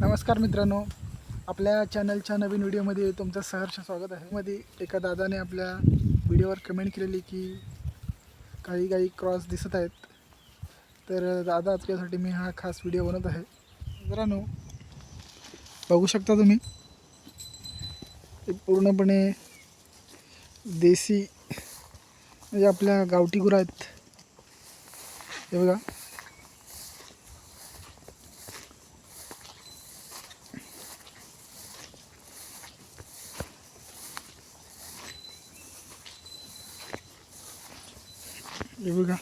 नमस्कार मित्रांनो. आपल्या चॅनलच्या नवीन व्हिडिओमध्ये तुमचं सहर्ष स्वागत आहे. मध्ये एका दादाने आपल्या व्हिडिओवर कमेंट केलेली की काही काही क्रॉस दिसत आहेत. तर दादा यासाठी मी हा खास व्हिडिओ बनवत आहे. मित्रांनो बघू शकता तुम्ही ते पूर्णपणे देसी म्हणजे आपल्या गावठी गुरं आहेत. हे बघा. हे बघा.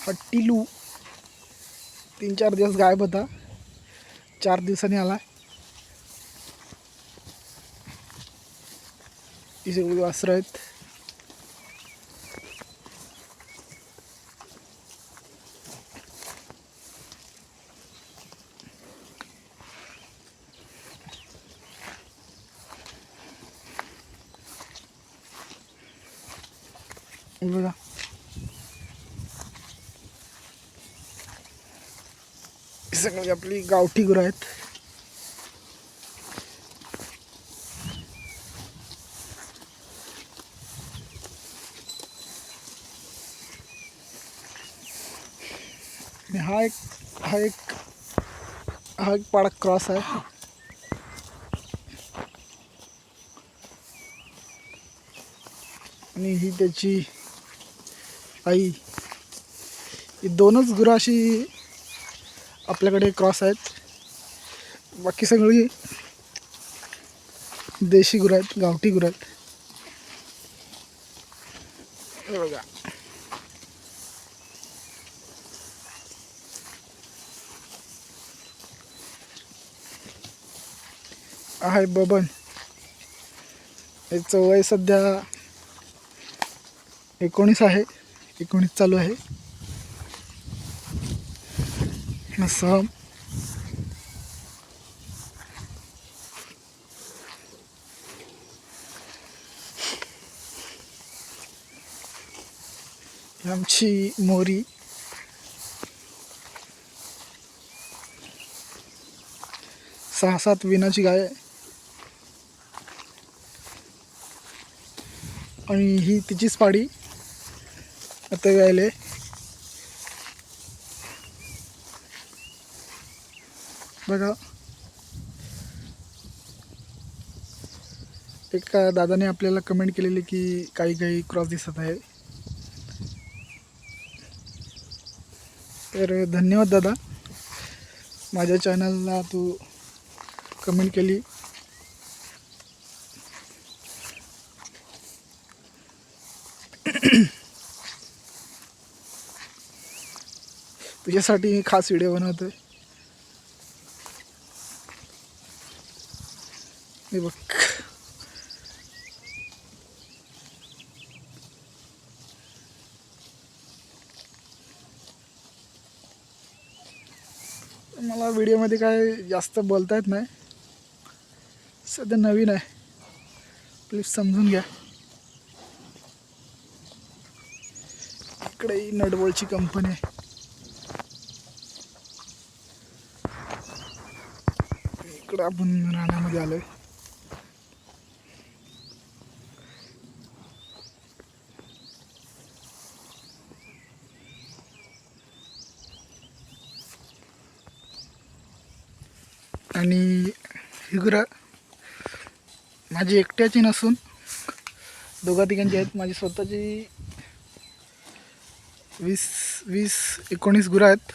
हा टिलू तीन चार दिवस गायब होता. चार दिवसांनी आला. इथे वासरं आहेत. बघा सगळी आपली गावठी गुरं आहेत हा एक हा एक हा एक पाडा क्रॉस आहे आणि ही त्याची आई ही दोनच गुरं अशी आपल्याकडे क्रॉस आहेत. बाकी सगळी देशी गुरं आहेत गावठी गुरं आहेत. बघा. आहे बबन. याचं वय सध्या एकोणीस आहे. एकोणीस चालू आहे. असं आमची मोरी. सहा सात विनाची गाय. आणि ही तिचीच पाडी आता गायले. बघा. एका दादाने आपल्याला कमेंट केलेली की काही काही क्रॉस दिसत आहे. तर धन्यवाद दादा. माझ्या चॅनलला तू कमेंट केली. तुझ्यासाठी मी खास व्हिडिओ बनवतो आहे हे बघ. मला व्हिडिओमध्ये काय जास्त बोलता येत नाही. सध्या नवीन आहे. प्लीज समजून घ्या. इकडे ही कंपनी आहे. इकडं आपण राहण्यामध्ये आलोय. आणि ही गुरं माझी एकट्याची नसून दोघा तिघांची आहेत. माझी स्वतःची वीस वीस एकोणीस गुरं आहेत.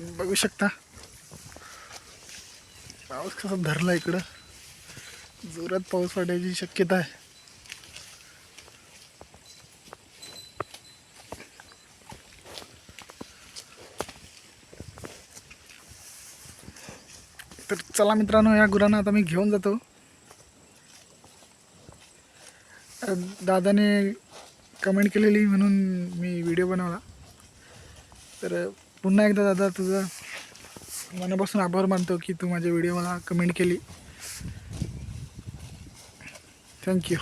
बघू शकता. पाऊस कसा धरला इकडं? जोरात पाऊस पडायची शक्यता आहे. तर चला मित्रांनो या गुरांना आता मी घेऊन जातो. दादाने कमेंट केलेली म्हणून मी व्हिडिओ बनवला. तर पुन्हा एकदा दादा तुझं मनापासून आभार मानतो की तू माझ्या व्हिडिओला कमेंट केली. थँक्यू